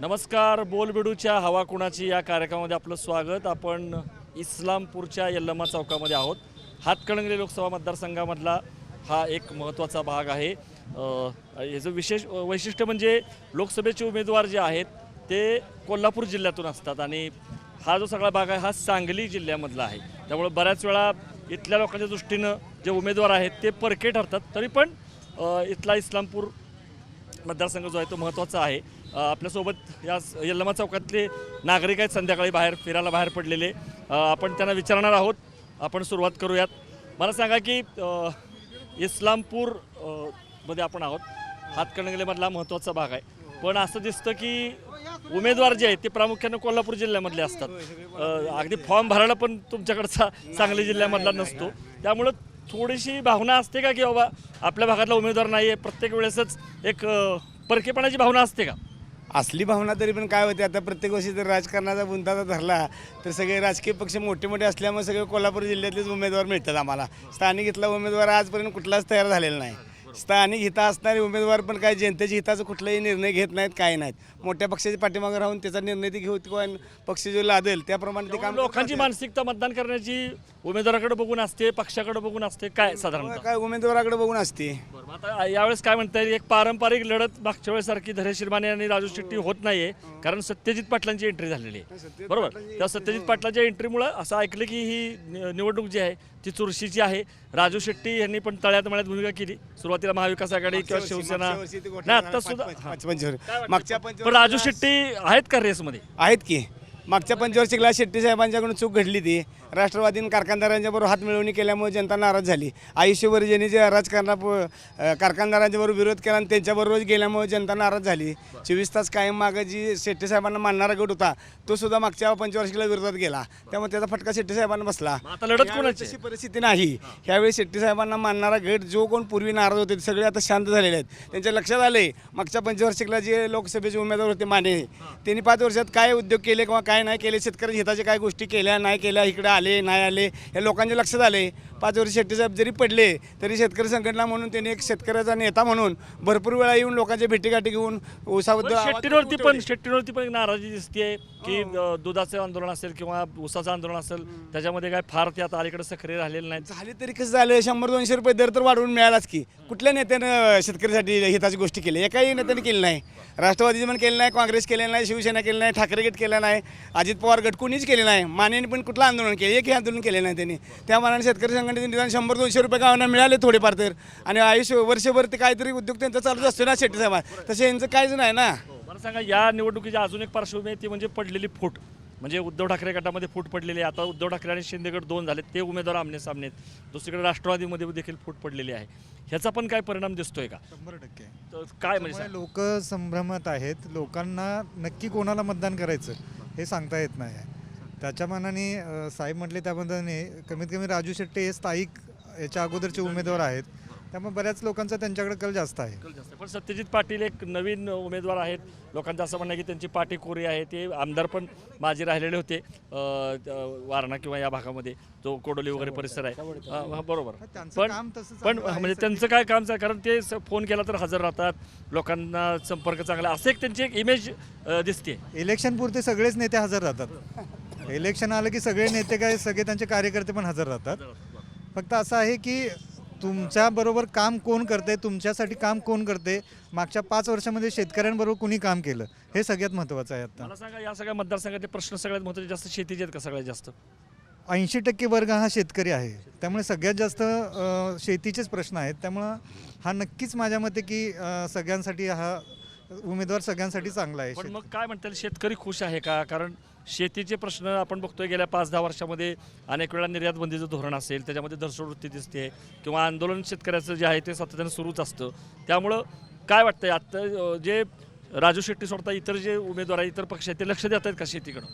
नमस्कार बोलबिडूच्या हवा कुणाची या कार्यक्रमामध्ये आपलं स्वागत. आपण इस्लामपूरच्या यल्लमा चौकामध्ये आहोत. हातकणंगले लोकसभा मतदारसंघामधला हा एक महत्त्वाचा भाग आहे. याचं विशेष वैशिष्ट्य म्हणजे लोकसभेचे उमेदवार जे आहेत ते कोल्हापूर जिल्ह्यातून असतात आणि हा जो सगळा भाग आहे हा सांगली जिल्ह्यामधला आहे. त्यामुळे बऱ्याच वेळा इथल्या लोकांच्या दृष्टीनं जे उमेदवार आहेत ते परके ठरतात. तरी पण इथला इस्लामपूर मतदारसंघ जो आहे तो महत्त्वाचा आहे. आपल्यासोबत या स- यल्लमा चौकातले नागरिक आहेत संध्याकाळी बाहेर फिरायला बाहेर पडलेले. आपण त्यांना विचारणार आहोत. आपण सुरुवात करूयात. मला सांगा की इस्लामपूरमध्ये आपण आहोत. हातकणंगलेमधला महत्त्वाचा भाग आहे. पण असं दिसतं की उमेदवार जे आहेत ते प्रामुख्यानं कोल्हापूर जिल्ह्यामधले असतात. अगदी फॉर्म भरायला पण तुमच्याकडचा सांगली जिल्ह्यामधला नसतो. त्यामुळं थोडीशी भावना असते का की बाबा आपल्या भागातला उमेदवार नाही आहे प्रत्येक वेळेसच एक परकेपणाची भावना असते का? असली भावना तरी पण काय होते? आता प्रत्येक वर्षी जर राजकारणाचा बुंदाचा धरला तर सगळे राजकीय पक्ष मोठे मोठे असल्यामुळे सगळे कोल्हापूर जिल्ह्यातलेच उमेदवार मिळतात आम्हाला. स्थानिक इथला उमेदवार आजपर्यंत कुठलाच तयार झालेला नाही. स्थानिक हिता असणारे उमेदवार पण काय जनतेच्या हिताचा कुठलाही निर्णय घेत नाहीत काय नाहीत. मोठ्या पक्षाच्या पाठीमागे राहून त्याचा निर्णय ते घेऊ किंवा पक्ष जो लादेल त्याप्रमाणे ते काम लोकांची मानसिकता मतदान करण्याची उमेदवाराकडे बघून असते पक्षाकडे बघून असते काय साधारणतः? काय उमेदवाराकडे बघून असते. आता यावेळेस काय म्हणता येईल? एक पारंपरिक लढत मागच्या वेळेसारखी धैर्यशील माने आणि राजू शेट्टी होत नाहीये. कारण सत्यजित पाटलांची एंट्री झालेली आहे. बरोबर? त्या सत्यजित पाटलाच्या एंट्रीमुळं असं ऐकलं की ही निवडणूक जी आहे ती चुरशीची आहे. राजू शेट्टी यांनी पण तळ्यात मळ्यात भूमिका केली. सुरुवातीला महाविकास आघाडी किंवा शिवसेना. नाही आता सुद्धा पंचवर्षी. मागच्या पण पंचवर्षी राजू शेट्टी आहेत का रेसमध्ये आहेत की. मागच्या पंचवार्षिकला शेट्टी साहेबांच्याकडून चूक घडली ती. राष्ट्रवादीने कारखानदारांच्या बरोबर हात मिळवणी केल्यामुळे जनता नाराज झाली. आयुष्यभर ज्यांनी जे राजकारणा कारखानदारांच्या बरोबर विरोध केला आणि त्यांच्याबरोबर गेल्यामुळे जनता नाराज झाली. चोवीस तास कायम मागं जी शेट्टी साहेबांना मानणारा गट होता तो सुद्धा मागच्या पंचवार्षिकला विरोधात गेला. त्यामुळे त्याचा फटका शेट्टी साहेबांना बसला. आता लढत कोणाची? परिस्थिती नाही. ह्यावेळी शेट्टी साहेबांना मानणारा गट जो कोण पूर्वी नाराज होते ते सगळे आता शांत झालेले आहेत. त्यांच्या लक्षात आले मागच्या पंचवार्षिकला जे लोकसभेचे उमेदवार होते माने त्यांनी पाच वर्षात काय उद्योग केले किंवा काय नाही केले शेतकरी हिताच्या काय गोष्टी केल्या नाही केल्या इकडे आले नाही आले हे लोकांच्या लक्षात आले. पाच वर्ष शेट्टी साहेब जरी पडले तरी शेतकरी संघटना म्हणून त्यांनी एक शेतकऱ्याचा नेता म्हणून भरपूर वेळा येऊन लोकांच्या भेटीगाठी घेऊन ऊसाबद्दल आवाज शेट्टीवरती पण. शेट्टीवरती पण एक नाराजी दिसते की अ, दुधाचं आंदोलन असेल किंवा ऊसाचं आंदोलन असेल त्याच्यामध्ये काय फार ते आता अलीकडे सक्रिय राहिलेले नाहीत. झाले तरी कसं झालं? शंभर दोनशे रुपये दर तर वाढवून मिळालाच की. कुठल्या नेत्यानं शेतकऱ्यासाठी हिताची गोष्टी केली? एकाही नेत्याने केली नाही. राष्ट्रवादीचे पण केलं नाही काँग्रेस केलं नाही शिवसेना केलं नाही ठाकरे गट केला नाही अजित पवार गट कोणीच केले नाही. मानेने पण कुठलं आंदोलन केलं? एकही आंदोलन केले नाही त्यांनी. त्या मानाने शेतकरी संघटनेचे निदान शंभर दोनशे रुपये गावांना मिळाले थोडेफार तर. आणि आयुष्य वर्षभर ते काहीतरी उद्योग त्यांचा चालूच असतो ना शेट्टी साहेब तसे यांचं काहीच नाही ना. मला सांगा या निवडणुकीची अजून एक पार्श्वभूमी आहे ती म्हणजे पडलेली फूट. म्हणजे उद्धव ठाकरे गटामध्ये फूट पडलेली आहे. आता उद्धव ठाकरे आणि शिंदे गट दोन झाले ते उमेदवार आमने सामने आहेत. दुसरीकडे राष्ट्रवादीमध्ये देखील फूट पडलेली आहे. ह्याचा पण काय परिणाम दिसतोय का? शंभर टक्के. तर काय म्हणजे लोक संभ्रमात आहेत. लोकांना नक्की कोणाला मतदान करायचं हे सांगता येत नाही. त्याच्या मनाने साहेब म्हटले त्या कमीत कमी राजू शेट्टी हे स्थायिक याच्या अगोदरचे उमेदवार आहेत. त्यामुळे बऱ्याच लोकांचा त्यांच्याकडे कल जास्त आहे. कल जास्त आहे. पण सत्यजित पाटील एक नवीन उमेदवार आहेत. लोकांचं असं म्हणणं आहे की त्यांची पाठी कोरी आहे. ते आमदार पण माजी राहिलेले होते वारणा किंवा या भागामध्ये जो कोडोली वगैरे परिसर आहे. बरोबर. पण पण. म्हणजे त्यांचं काय काम आहे? कारण ते फोन केला तर हजर राहतात. लोकांना संपर्क चांगला. असं एक त्यांची एक इमेज दिसते. इलेक्शन पुरते सगळेच नेते हजर राहतात. इलेक्शन आलं की सगळे नेते काय सगळे त्यांचे कार्यकर्ते पण हजर राहतात. फक्त असं आहे की तुमच्या बरोबर काम कोण करते तुमच्यासाठी काम कोण करते? मागच्या पाच वर्षामध्ये शेतकऱ्यांबरोबर कुणी काम केलं? हे सगळ्यात महत्त्वाचं आहे आता. मला सांगा या सगळ्या मतदारसंघातले प्रश्न सगळ्यात महत्त्वाचे जास्त शेतीचे आहेत का सगळ्यात जास्त? ऐंशी टक्के वर्ग हा शेतकरी आहे. त्यामुळे सगळ्यात जास्त अ, शेतीचेच प्रश्न आहेत. त्यामुळं हा नक्कीच माझ्या मते की अ, सगळ्यांसाठी हा उमेदवार सगळ्यांसाठी चांगला आहे पण मग काय म्हणता येईल शेतकरी खुश आहे का? कारण शेतीचे प्रश्न आपण बघतोय गेल्या पाच दहा वर्षामध्ये अनेक वेळा निर्यात बंदीचं धोरण असेल त्याच्यामध्ये दर्शवृत्ती दिसते किंवा आंदोलन शेतकऱ्याचं जे आहे ते सातत्यानं सुरूच असतं. त्यामुळं काय वाटतंय? आत्ता जे राजू शेट्टी सोडता इतर जे उमेदवार आहेत इतर पक्ष आहेत ते लक्ष देत आहेत का शेतीकडं?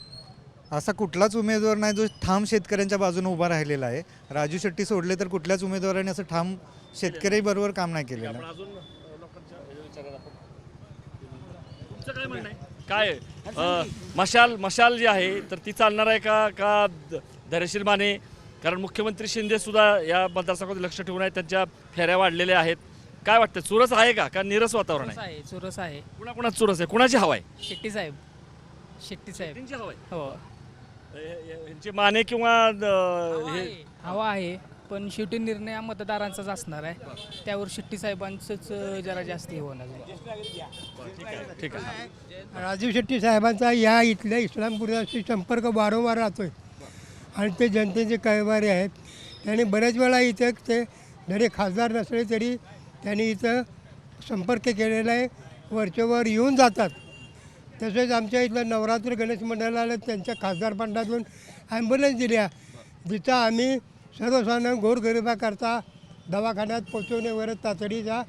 असा कुठलाच उमेदवार नाही जो ठाम शेतकऱ्यांच्या बाजूने उभा राहिलेला आहे. राजू शेट्टी सोडले तर कुठल्याच उमेदवाराने असं ठाम शेतकऱ्याबरोबर काम नाही केलेलं. आपण अजून अं, लोकांच्या ह्याच्यावर विचारायला आपण तुमचं काय म्हणणं आहे? काय? आहे? अं, मशाल मशाल जी आहे तर ती चालणार आहे का? का ध- धैर्यशील माने? कारण मुख्यमंत्री शिंदे सुद्धा या मतदारसंघात लक्ष ठेवून आहेत त्यांच्या फेऱ्या वाढलेल्या आहेत. काय वाटतं चुरस आहे का? का निरस वातावरण चुरस आहे आहे चुरस आहे. कुणा कुणाच चुरस आहे? कुणाची हवा आहे? शेट्टी साहेब. शेट्टी साहेब. त्यांची हवा आहे? हो. यांची माने किंवा हे आहे, हवा आहे. पण शेवटी निर्णय हा मतदारांचाच असणार आहे. त्यावर शेट्टी साहेबांचंच जरा जरा हे होणार ठीक आहे. ठीक आहे राजीव शेट्टी साहेबांचा या इथल्या इस्लामपुराशी संपर्क वारंवार राहतोय. आणि ते जनतेचे कैवारी आहेत. त्यांनी बऱ्याच वेळा इथे ते जरी खासदार नसले तरी त्यांनी इथं संपर्क केलेला आहे. वरचेवर येऊन जातात. तसेच आमच्या इथलं नवरात्र गणेश मंडळाला त्यांच्या खासदार फंडातून ॲम्ब्युलन्स दिल्या. जिथं आम्ही सर्वसाधारण गोरगरिबाकरता दवाखान्यात पोचवणे वगैरे तातडीचा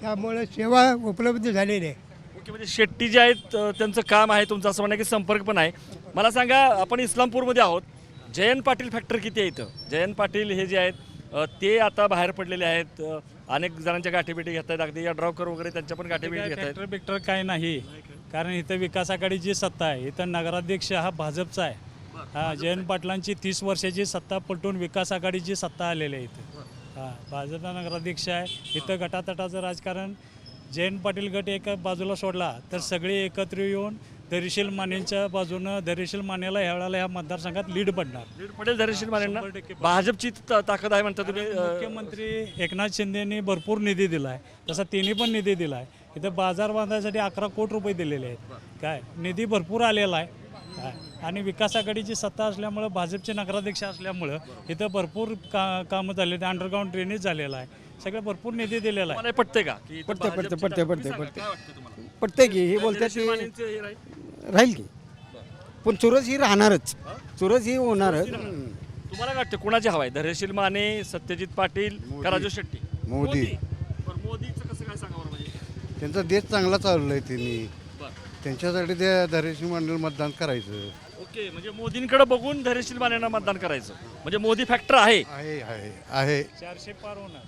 त्यामुळे सेवा उपलब्ध झालेली आहे. ओके म्हणजे शेट्टी जे आहेत अ, त्यांचं काम आहे तुमचं असं म्हणणं आहे की संपर्क पण आहे. मला सांगा आपण इस्लामपूरमध्ये आहोत. जयंत पाटील फॅक्टर किती आहे इथं? जयंत पाटील हे जे आहेत अ, ते आता बाहेर पडलेले आहेत. अ, अनेक जणांच्या गाठीभेटी घेत आहेत. अगदी या ड्रॉकर वगैरे त्यांच्या पण गाठीभेटी घेत आहेत. बिक्टर काय नाही कारण इथं विकास आघाडीची सत्ता आहे इथं नगराध्यक्ष हा भाजपचा आहे. हा जयंत पाटलांची तीस वर्षाची सत्ता पलटून विकास आघाडीची सत्ता आलेली आहे इथं. हा भाजपचा नगराध्यक्ष आहे. इथं गटातटाचं राजकारण जयंत पाटील गट एका बाजूला सोडला तर सगळे एकत्र येऊन धैर्यशील मानेंच्या बाजूनं धैर्यशील मानेला ह्या वेळेला ह्या मतदारसंघात लीड पडणार. लीड पटेल मानेंना. शंभर टक्के. भाजपची त- ताकद आहे म्हणता तुम्ही अ, मुख्यमंत्री एकनाथ शिंदेनी भरपूर निधी दिला आहे तसा तिन्ही पण निधी दिला आहे इथं बाजार बांधायसाठी अकरा कोटी रुपये दिलेले आहेत. काय? निधी भरपूर आलेला आहे. काय आणि विकास आघाडीची सत्ता असल्यामुळं भाजपचे नगराध्यक्ष असल्यामुळं इथं भरपूर का कामं झाले अंडरग्राऊंड ड्रेनेज झालेला आहे. सगळं भरपूर निधी दिलेला आहे. मला हे पटते का? की इथं पटते, पटते, पटते, पटते, सांगा, पटते. काय वाटतं तुम्हाला? पटतंय. की हे बोलतात हे राहील? राहील की. पण चुरस ही राहणारच. चुरस ही होणारच. हम्म. तुम्हाला काय वाटतं कुणाची हवा आहे? धैर्यशील माने सत्यजित पाटील का राजू शेट्टी? मोदी. बरं, मोदीचं कसं काय सांगा बरं म्हणजे? त्यांचा देश चांगला चाललाय त्यांनी. बरं. त्यांच्यासाठी ते धैर्यशील मंडळ मतदान करायचं. ओके म्हणजे मोदींकडे बघून धैर्यशील मानेंना मतदान करायचं. म्हणजे मोदी फॅक्टर आहे. आहे आहे आहे. चारशे पार होणार.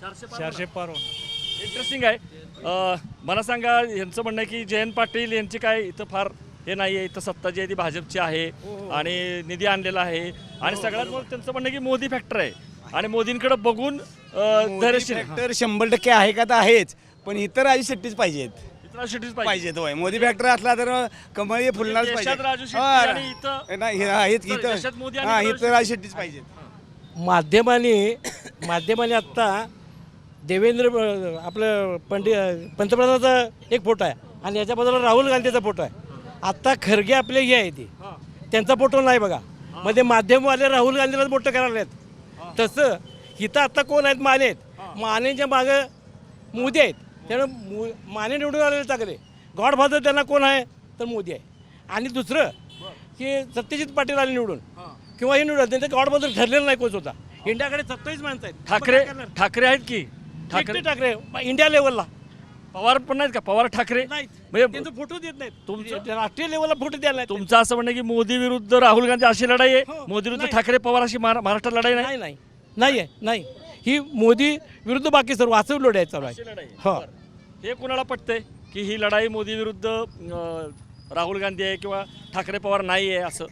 चारशे चारशे पार होणार. इंटरेस्टिंग आहे. अं, मला सांगा यांचं म्हणणं आहे की जयंत पाटील यांची काय इथं फार हे नाही आहे इथं सत्ता जी आहे ती भाजपची आहे आणि निधी आणलेला आहे. आणि सगळ्यात मोठं त्यांचं म्हणणं आहे की मोदी फॅक्टर आहे. आणि मोदींकडे बघून अं, धैर्यशील. फॅक्टर शंभर टक्के आहे का तर आहेच पण इतर राजू शेट्टीच पाहिजेत. इथं शेट्टीच पाहिजे. पाहिजेत होय. मोदी फॅक्टर असला तर कमळ फुलणार देशात राजू शेट्टी आणि इथं- नाही, हेच- Sorry, इथं देशात मोदी आणि राजू इथं राजू शेट्टीच पाहिजेत माध्यमाने माध्यमाने आत्ता देवेंद्र आपलं पंडित पंतप्रधानाचा एक फोटो आहे. आणि याच्या बाजूला राहुल गांधीचा फोटो आहे. आत्ता खरगे आपले हे आहे ते. त्यांचा फोटो नाही बघा. मध्ये माध्यमवाले राहुल गांधीलाच मोठं करायला आहेत तसं इथं आत्ता कोण आहेत माने आहेत मानेच्या मागं मोदी आहेत. त्यामुळे मो माने निवडून आलेले चांगले. गॉडफादर त्यांना कोण आहे? तर मोदी आहे. आणि दुसरं की सत्यजित पाटील आले निवडून. किंवा हे निवडून त्यांचं गॉडफादर ठरलेलं नाही कोच होता इंडियाकडे सत्तावीस माणसं आहेत. ठाकरे? ठाकरे आहेत की? ठाकरे ठाकरे इंडिया लेवलला. पवार पण नाहीत का? पवार ठाकरे? नाही म्हणजे त्यांचा फोटो देत नाहीत. तुमचं- राष्ट्रीय लेवलला फोटो द्यायला नाही तुमचं असं म्हणणं की मोदी विरुद्ध राहुल गांधी अशी लढाई आहे? हो. मोदी विरुद्ध. ठाकरे पवार अशी महारा- महाराष्ट्रात लढाई नाही? नाही नाही. नाही आहे नाही. ही मोदी विरुद्ध बाकी सर्व असं लढाई चालू आहे. हो. हे कुणाला पटतंय? की ही लढाई मोदी विरुद्ध राहुल गांधी आहे किंवा ठाकरे पवार नाही आहे असं?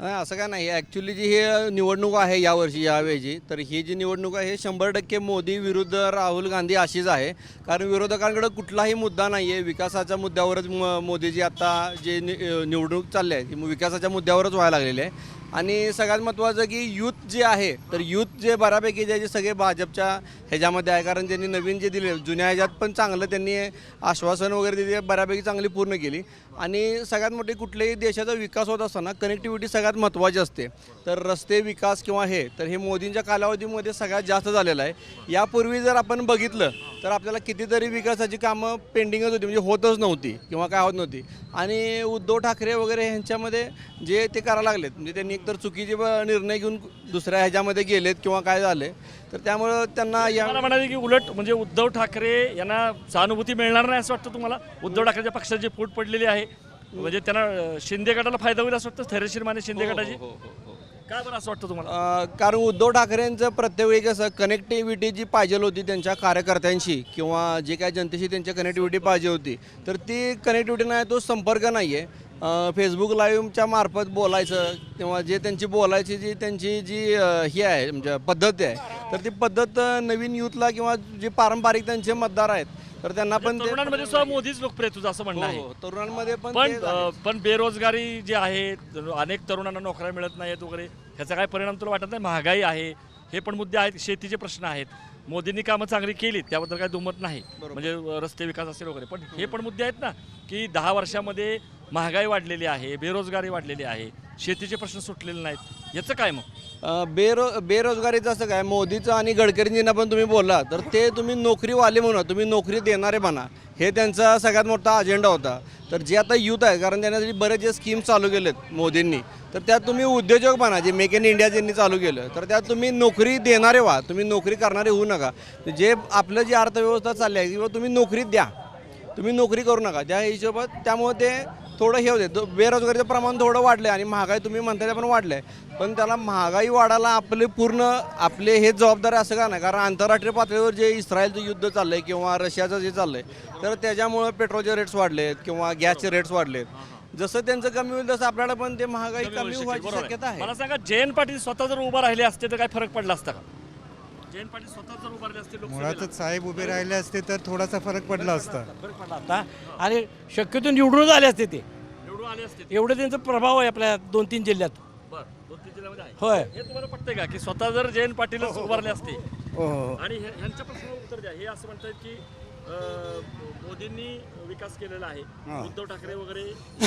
नाही, असं काय नाही. ॲक्च्युली जी ही निवडणूक आहे यावर्षी यावेळी तर ही जी निवडणूक आहे हे शंभर टक्के मोदी विरुद्ध राहुल गांधी अशीच आहे. कारण विरोधकांकडे कुठलाही मुद्दा नाही आहे. विकासाच्या मुद्द्यावरच म मोदीजी आता जे नि निवडणूक चालली आहे ती विकासाच्या मुद्द्यावरच व्हायला लागलेली आहे. आणि सगळ्यात महत्त्वाचं की यूथ जे आहे तर यूथ जे बऱ्यापैकी जे जे सगळे भाजपच्या ह्याच्यामध्ये आहे कारण त्यांनी नवीन जे दिले जुन्या ह्याच्यात पण चांगलं त्यांनी आश्वासन वगैरे दिली बऱ्यापैकी चांगली पूर्ण केली. आणि सगळ्यात मोठी कुठल्याही देशाचा विकास होत असताना कनेक्टिव्हिटी सगळ्यात महत्त्वाची असते. तर रस्ते विकास किंवा हे तर हे मोदींच्या कालावधीमध्ये सगळ्यात जास्त झालेलं आहे. यापूर्वी जर आपण बघितलं तर आपल्याला कितीतरी विकासाची कामं पेंडिंगच होती म्हणजे होतच नव्हती किंवा काय होत नव्हती. आणि उद्धव ठाकरे वगैरे ह्यांच्यामध्ये जे ते करायला लागलेत म्हणजे त्यांनी एकतर चुकीचे ब- निर्णय घेऊन दुसऱ्या ह्याच्यामध्ये गेलेत किंवा काय झाले तर त्यामुळं त्यांना या मला म्हणाले की उलट म्हणजे उद्धव ठाकरे यांना सहानुभूती मिळणार नाही असं वाटतं तुम्हाला? उद्धव ठाकरेच्या पक्षाची फूट पडलेली आहे म्हणजे त्यांना अं, शिंदे गटाला फायदा होईल असं वाटतं? धैर्यशील माने शिंदे गटाची? काय बरं असं वाटतं तुम्हाला? अ, कारण उद्धव ठाकरेंचं प्रत्येक वेळी कसं कनेक्टिव्हिटी जी पाहिजे होती त्यांच्या कार्यकर्त्यांशी किंवा जे काय जनतेशी त्यांची कनेक्टिव्हिटी पाहिजे होती तर ती कनेक्टिव्हिटी नाही तो संपर्क नाही आहे फेसबुक लाईव्हच्या मार्फत बोलायचं किंवा जे त्यांची बोलायची जी त्यांची जी ही आहे म्हणजे पद्धत आहे तर ती पद्धत नवीन युथला किंवा जे पारंपरिक त्यांचे मतदार आहेत तर त्यांना पण तरुणांमध्ये सुद्धा मोदीच लोकप्रिय तुझं असं म्हणणं हो, आहे हो. तरुणांमध्ये पण पण. पण बेरोजगारी जी आहे अनेक तरुणांना नोकऱ्या मिळत नाहीत वगैरे ह्याचा काय परिणाम तुला वाटत नाही महागाई आहे हे पण मुद्दे आहेत शेतीचे प्रश्न आहेत मोदींनी कामं चांगली केलीत त्याबद्दल काय दुमत नाही. म्हणजे रस्ते विकास असेल वगैरे. पण हे पण मुद्दे आहेत ना की दहा वर्षामध्ये महागाई वाढलेली आहे बेरोजगारी वाढलेली आहे. शेतीचे प्रश्न सुटलेले नाहीत. याचं काय मग? बेरो बेरोजगारीचं असं काय? मोदीचं आणि गडकरींजींना पण तुम्ही बोलला तर ते तुम्ही नोकरीवाले म्हणा तुम्ही नोकरी देणारे म्हणा हे त्यांचा सगळ्यात मोठा अजेंडा होता. तर जे आता युथ आहे कारण त्यांच्यासाठी बरेच जे स्कीम चालू केलेत मोदींनी तर त्यात तुम्ही उद्योजक म्हणा जे मेक इन इंडिया ज्यांनी चालू केलं तर त्यात तुम्ही नोकरी देणारे व्हा तुम्ही नोकरी करणारे होऊ नका. जे आपलं जी अर्थव्यवस्था चालली आहे किंवा तुम्ही नोकरी द्या तुम्ही नोकरी करू नका. त्या हिशोबात त्यामुळे ते थोडं हे होते. बेरोजगारीचं प्रमाण थोडं वाढलं आणि महागाई तुम्ही म्हणता ते पण वाढलं आहे पण त्याला महागाई वाढायला आपले पूर्ण आपले हे जबाबदारी असं का नाही? कारण आंतरराष्ट्रीय पातळीवर जे इस्रायलचं युद्ध चाललं आहे किंवा रशियाचं जे चाललं आहे तर त्याच्यामुळं पेट्रोलचे रेट्स वाढलेत किंवा गॅसचे रेट्स वाढलेत. जसं त्यांचं कमी होईल तसं आपल्याला पण ते महागाई कमी व्हायची बरोबर शक्यता आहे. आहे मला सांगा जयंत पाटील स्वतः जर उभा राहिले असते तर काय फरक पडला असता का? जयंत पाटील स्वतः जर उभा राहिले असते लोकसभेला, मुळातच साहेब उभे राहिले असते तर थोडासा फरक पडला असता. फरक पडला आता. आणि शक्यतो निवडूनच आले असते ते. निवडून आले असते एवढं त्यांचा प्रभाव आहे आपल्या दोन तीन जिल्ह्यात. बरं दोन तीन जिल्ह्यामध्ये आहे. होय. हे तुम्हाला पटतंय का की स्वतः जर जयंत पाटीलच उभारले असते? हो हो आणि हे- ह्यांच्या प्रश्नाला उत्तर द्या. हे असं म्हणतात की अं, मोदींनी विकास केलेला आहे. उद्धव ठाकरे वगैरे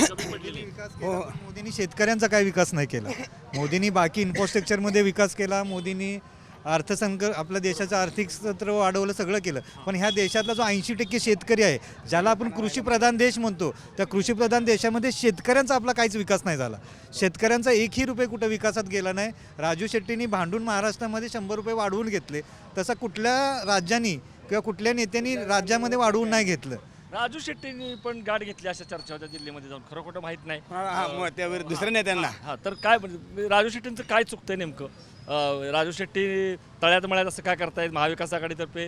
कमी पडलेली पण मोदींनी शेतकऱ्यांचा काय विकास नाही केला? मोदींनी बाकी इन्फ्रास्ट्रक्चरमध्ये विकास केला मोदींनी अर्थसंक आपल्या देशाचं आर्थिक सत्र वाढवलं सगळं केलं. पण ह्या देशातला जो ऐंशी टक्के शेतकरी आहे ज्याला आपण कृषीप्रधान देश म्हणतो त्या कृषीप्रधान देशामध्ये शेतकऱ्यांचा आपला काहीच विकास नाही झाला. शेतकऱ्यांचा एकही रुपये कुठं विकासात गेला नाही. राजू शेट्टींनी भांडून महाराष्ट्रामध्ये शंभर रुपये वाढवून घेतले. तसा कुठल्या राज्यांनी किंवा कुठल्या नेत्यांनी राज्यामध्ये वाढवून नाही घेतलं. राजू शेट्टींनी पण गाठ घेतली अशा चर्चा होत्या दिल्लीमध्ये जाऊन. खरं खोटं माहीत नाही. दुसऱ्या नेत्यांना. हा तर काय म्हणजे राजू शेट्टींचं काय चुकतंय नेमकं? राजू शेट्टी तळ्यात मळ्यात असं काय करतायत? महाविकास आघाडीतर्फे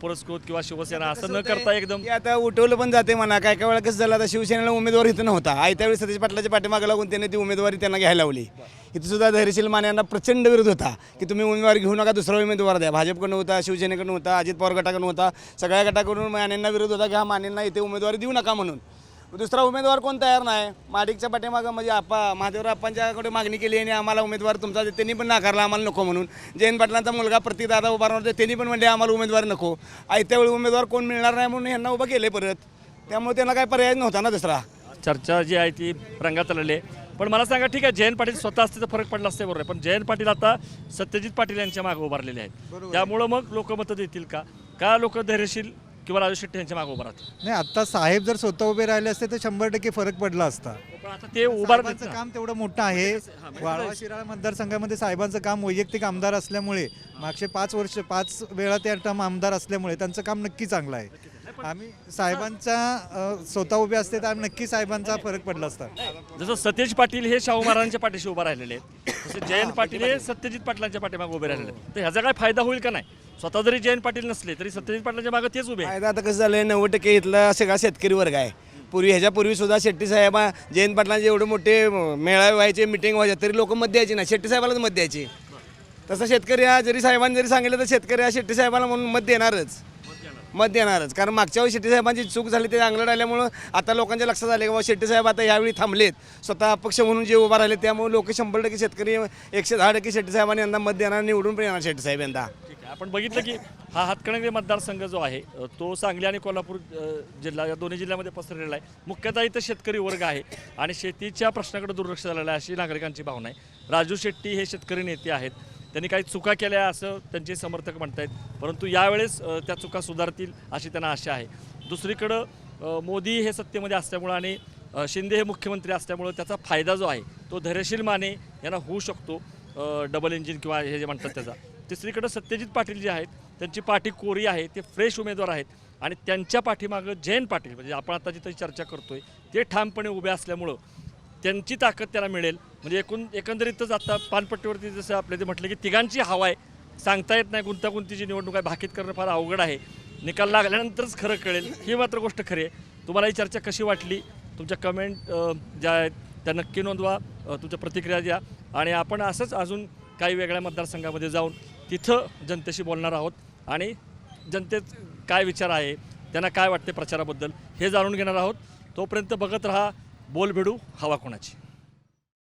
पुरस्कृत किंवा शिवसेना असं न करता एकदम? आता उठवलं पण जाते म्हणा. काय काय वेळा कसं झालं आता शिवसेनेला उमेदवार इथं नव्हता. आई त्यावेळी सतीश पाटलाच्या पाठीमागे लागून त्याने ती उमेदवारी त्यांना घ्यायला लावली. इथं सुद्धा धैर्यशील माने यांना प्रचंड विरोध होता की तुम्ही उमेदवार घेऊ नका दुसरा उमेदवार द्या. भाजपकडून होता शिवसेनेकडून होता अजित पवार गटाकडून होता. सगळ्या गटाकडून मानेंना विरोध होता की हा मानेंना इथे उमेदवारी देऊ नका म्हणून. दुसरा उमेदवार कोण तयार नाही? माडिकच्या पाठीमागं म्हणजे आपा महादेवराव अप्पांच्याकडे मागणी केली आणि आम्हाला उमेदवार तुमचा त्यांनी पण नाकारला आम्हाला नको म्हणून. जयंत पाटलांचा मुलगा प्रतिदादा उभारणार होते त्यांनी पण म्हणले आम्हाला उमेदवार नको. आयत्या वेळी उमेदवार कोण मिळणार नाही म्हणून यांना उभं केले परत. त्यामुळे त्यांना काय पर्याय नव्हता ना दुसरा. चर्चा जी आहे ती रंगात आलेली आहे. पण मला सांगा ठीक आहे जयंत पाटील स्वतः असते तर फरक पडला असते बरोबर आहे. पण जयंत पाटील आता सत्यजित पाटील यांच्या मागे उभारलेले आहेत. त्यामुळं मग लोक मतं देतील का? का लोक धैर्यशील किंवा राजू शेट्टी यांच्या मागे उभा राहतील नाही आता साहेब जर स्वतः उभे राहिले असते तर शंभर टक्के फरक पडला असता. पण आता ते उभार साहेबांचं काम तेवढं मोठं आहे. वाळवा शिराळा मतदारसंघामध्ये साहेबांचं काम वैयक्तिक आमदार असल्यामुळे मागचे पाच वर्ष पाच वेळा त्या टर्म आमदार असल्यामुळे त्यांचं काम नक्की चांगलं आहे. आम्ही साहेबांच्या अ, स्वतः उभे असते तर आम्ही नक्की साहेबांचा फरक पडला असता. जसं सतेज पाटील हे शाहू महाराजांच्या पाठीशी उभा राहिलेले आहेत तसे जयंत पाटील हे सत्यजित पाटलांच्या पाठीमागे उभे राहिलेले आहेत. तर ह्याचा काय फायदा होईल का नाही? स्वतः जरी जयंत पाटील नसले तरी सत्यजित पाटलांच्या मागे तेच उभे आहेत. फायदा आता कसं झालं नव्वद टक्के इथला सगळा शेतकरी वर्ग आहे. पूर्वी ह्याच्यापूर्वी सुद्धा शेट्टी साहेब जयंत पाटलांचे एवढे मोठे अं, मेळावे व्हायचे मिटिंग व्हायचे तरी लोक मत द्यायची ना. शेट्टी साहेबालाच मत द्यायची. तसं शेतकरी हा जरी साहेबांनी जरी सांगितलं तर शेतकरी हा शेट्टी साहेबाला म्हणून मत देणारच. मत देणारच. कारण मागच्या वेळी शेट्टी साहेबांची चूक झाली ते अंगलट आल्यामुळं आता लोकांच्या लक्षात आले की बाबा शेट्टी साहेब आता यावेळी थांबलेत. स्वतः अपक्ष म्हणून जे उभा राहिले त्यामुळे लोक शंभर टक्के शेतकरी एकशे दहा टक्के शेट्टी साहेबांनी यंदा मत देणार निवडून पण येणार शेट्टी साहेब यंदा. आपण बघितलं की हा हातकणंगले मतदारसंघ जो आहे तो सांगली आणि कोल्हापूर जिल्हा या दोन्ही जिल्ह्यामध्ये पसरलेला आहे. मुख्यतः इथं शेतकरी वर्ग आहे आणि शेतीच्या प्रश्नाकडे दुर्लक्ष झालेलं आहे अशी नागरिकांची भावना आहे. राजू शेट्टी हे शेतकरी नेते आहेत. त्यांनी काही चुका केल्या असं त्यांचे समर्थक म्हणतायत. परंतु यावेळेस त्या चुका सुधारतील अशी त्यांना आशा आहे. दुसरीकडं मोदी हे सत्तेमध्ये असल्यामुळं आणि शिंदे हे मुख्यमंत्री असल्यामुळं त्याचा फायदा जो आहे तो धैर्यशील माने यांना होऊ शकतो. डबल इंजिन किंवा हे जे म्हणतात त्याचा. तिसरीकडं सत्यजित पाटील जे आहेत त्यांची पाठी कोरी आहे ते फ्रेश उमेदवार आहेत आणि त्यांच्या पाठीमागं जयंत पाटील. म्हणजे आपण आता जिथं चर्चा करतोय ते ठामपणे उभे असल्यामुळं त्यांची ताकद त्याला मिळेल. म्हणजे एकूण एकंदरीतच आता पानपट्टीवरती जसं आपल्या ते म्हटलं की तिघांची हवा आहे. सांगता येत नाही गुंतागुंतीची निवडणूक आहे भाकीत करणं फार अवघड आहे. निकाल लागल्यानंतरच खरं कळेल. ही मात्र गोष्ट खरी आहे. तुम्हाला ही चर्चा कशी वाटली? तुमच्या कमेंट ज्या आहेत त्या नक्की नोंदवा. तुमच्या प्रतिक्रिया द्या. आणि आपण असंच अजून काही वेगळ्या मतदारसंघामध्ये जाऊन तिथं जनतेशी बोलणार आहोत आणि जनतेत काय विचार आहे त्यांना काय वाटते प्रचाराबद्दल हे जाणून घेणार आहोत. तोपर्यंत बघत राहा बोल भिडू हवा कोणाची?